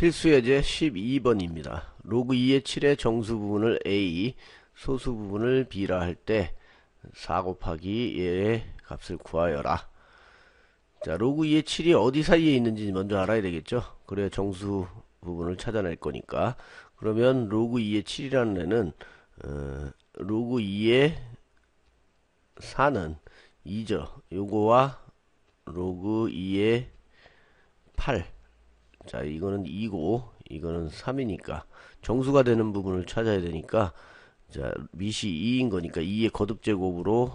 필수 예제 12번입니다. 로그 2의 7의 정수 부분을 A, 소수 부분을 B라 할 때 4 곱하기 얘의 값을 구하여라. 자, 로그 2의 7이 어디 사이에 있는지 먼저 알아야 되겠죠? 그래야 정수 부분을 찾아낼 거니까. 그러면 로그 2의 7이라는 애는 어, 로그 2의 4는 2죠. 요거와 로그 2의 8 자 이거는 2고 이거는 3이니까 정수가 되는 부분을 찾아야 되니까 자 밑이 2인 거니까 2의 거듭제곱으로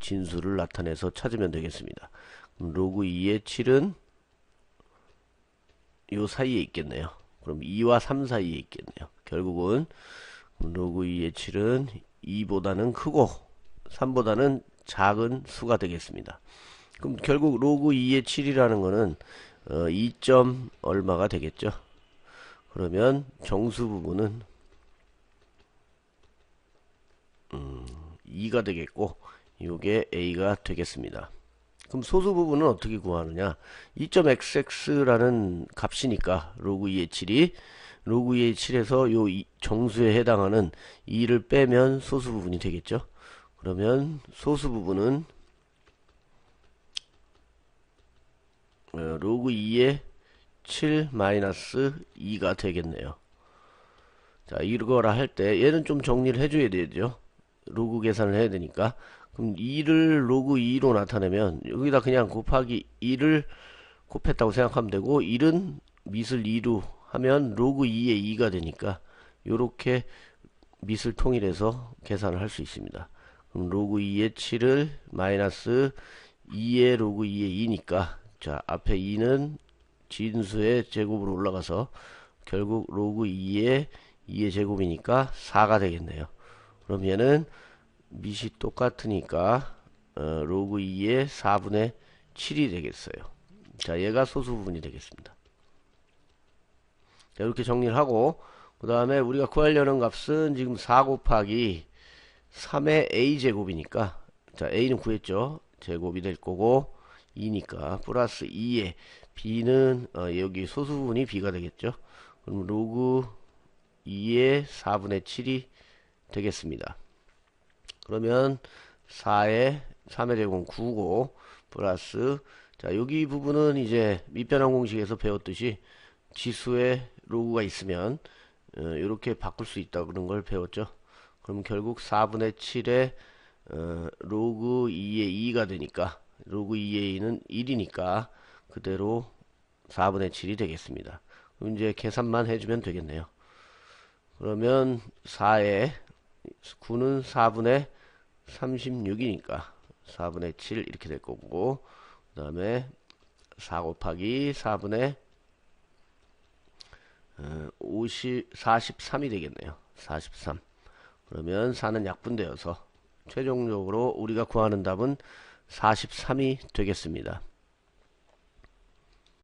진수를 나타내서 찾으면 되겠습니다. 그럼 로그 2의 7은 요 사이에 있겠네요. 그럼 2와 3 사이에 있겠네요. 결국은 로그 2의 7은 2보다는 크고 3보다는 작은 수가 되겠습니다. 그럼 결국 로그 2의 7이라는 거는 어, 2점 얼마가 되겠죠. 그러면 정수 부분은 음, 2가 되겠고 이게 A가 되겠습니다. 그럼 소수 부분은 어떻게 구하느냐 2.xx라는 값이니까 로그 2의 7이 로그 2의 7에서 요 정수에 해당하는 2를 빼면 소수 부분이 되겠죠. 그러면 소수 부분은 로그 2의 7 마이너스 2가 되겠네요. 자, 이거라 할 때 얘는 좀 정리를 해줘야 되죠. 로그 계산을 해야 되니까. 그럼 2를 로그 2로 나타내면 여기다 그냥 곱하기 2를 곱했다고 생각하면 되고 1은 밑을 2로 하면 로그 2의 2가 되니까 요렇게 밑을 통일해서 계산을 할 수 있습니다. 그럼 로그 2의 7을 마이너스 2의 로그 2의 2니까 자, 앞에 2는 진수의 제곱으로 올라가서 결국 로그 2의 2의 제곱이니까 4가 되겠네요. 그럼 얘는 밑이 똑같으니까 어, 로그 2의 4분의 7이 되겠어요. 자, 얘가 소수 부분이 되겠습니다. 자, 이렇게 정리를 하고 그 다음에 우리가 구하려는 값은 지금 4 곱하기 3의 a제곱이니까 자, a는 구했죠. 제곱이 될 거고 2니까 플러스 2에 b는 어, 여기 소수 부분이 b가 되겠죠. 그럼 로그 2의 4분의 7이 되겠습니다. 그러면 4의 3의 제곱은 9고 플러스 자 여기 부분은 이제 밑변환 공식에서 배웠듯이 지수에 로그가 있으면 어, 이렇게 바꿀 수 있다 그런 걸 배웠죠. 그럼 결국 4분의 7에 어, 로그 2의 2가 되니까 로그 2a는 1이니까 그대로 4분의 7이 되겠습니다. 그럼 이제 계산만 해주면 되겠네요. 그러면 4에 9는 4분의 36이니까 4분의 7 이렇게 될 거고 그 다음에 4 곱하기 4분의 50, 43이 되겠네요. 43 그러면 4는 약분되어서 최종적으로 우리가 구하는 답은 43이 되겠습니다.